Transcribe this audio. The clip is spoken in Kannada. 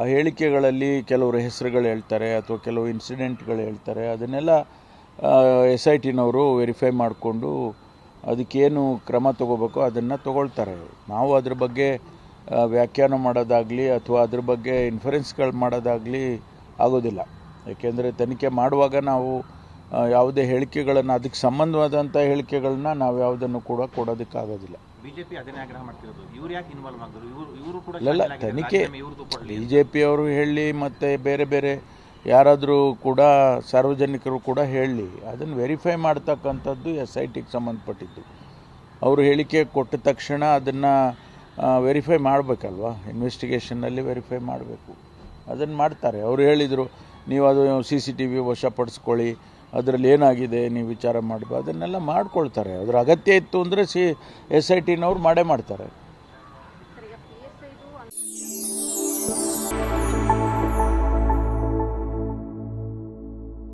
ಆ ಹೇಳಿಕೆಗಳಲ್ಲಿ ಕೆಲವರು ಹೆಸರುಗಳು ಹೇಳ್ತಾರೆ ಅಥವಾ ಕೆಲವು ಇನ್ಸಿಡೆಂಟ್ಗಳು ಹೇಳ್ತಾರೆ, ಅದನ್ನೆಲ್ಲ ಎಸ್ ಐ ಟಿನವರು ವೆರಿಫೈ ಮಾಡಿಕೊಂಡು ಅದಕ್ಕೇನು ಕ್ರಮ ತಗೋಬೇಕೋ ಅದನ್ನು ತಗೊಳ್ತಾರೆ. ನಾವು ಅದ್ರ ಬಗ್ಗೆ ವ್ಯಾಖ್ಯಾನ ಮಾಡೋದಾಗಲಿ ಅಥವಾ ಅದ್ರ ಬಗ್ಗೆ ಇನ್ಫರೆನ್ಸ್ಗಳು ಮಾಡೋದಾಗಲಿ ಆಗೋದಿಲ್ಲ. ಏಕೆಂದರೆ ತನಿಖೆ ಮಾಡುವಾಗ ನಾವು ಯಾವುದೇ ಹೇಳಿಕೆಗಳನ್ನು ಅದಕ್ಕೆ ಸಂಬಂಧವಾದಂಥ ಹೇಳಿಕೆಗಳನ್ನ ನಾವು ಯಾವುದನ್ನು ಕೂಡ ಕೊಡೋದಕ್ಕಾಗೋದಿಲ್ಲ. ಇಲ್ಲ. ತನಿಖೆ ಬಿ ಜೆ ಪಿಯವರು ಹೇಳಿ ಮತ್ತು ಬೇರೆ ಬೇರೆ ಯಾರಾದರೂ ಕೂಡ ಸಾರ್ವಜನಿಕರು ಕೂಡ ಹೇಳಿ ಅದನ್ನು ವೆರಿಫೈ ಮಾಡ್ತಕ್ಕಂಥದ್ದು ಎಸ್ ಐ ಟಿಗೆ ಸಂಬಂಧಪಟ್ಟಿದ್ದು. ಅವರು ಹೇಳಿಕೆ ಕೊಟ್ಟ ತಕ್ಷಣ ಅದನ್ನು ವೆರಿಫೈ ಮಾಡಬೇಕಲ್ವಾ? ಇನ್ವೆಸ್ಟಿಗೇಷನ್ನಲ್ಲಿ ವೆರಿಫೈ ಮಾಡಬೇಕು. ಅದನ್ನು ಮಾಡ್ತಾರೆ. ಅವರು ಹೇಳಿದರು ನೀವು ಅದು ಸಿ ಸಿ ಟಿ ವಿ ವಶಪಡಿಸ್ಕೊಳ್ಳಿ ಅದರಲ್ಲಿ ಏನಾಗಿದೆ ನೀವು ವಿಚಾರ ಮಾಡಬೇಕು ಅದನ್ನೆಲ್ಲ ಮಾಡ್ಕೊಳ್ತಾರೆ. ಅದರ ಅಗತ್ಯ ಇತ್ತು ಅಂದರೆ ಸಿ, ಎಸ್ ಐ ಟಿನವ್ರು ಮಾಡೇ ಮಾಡ್ತಾರೆ.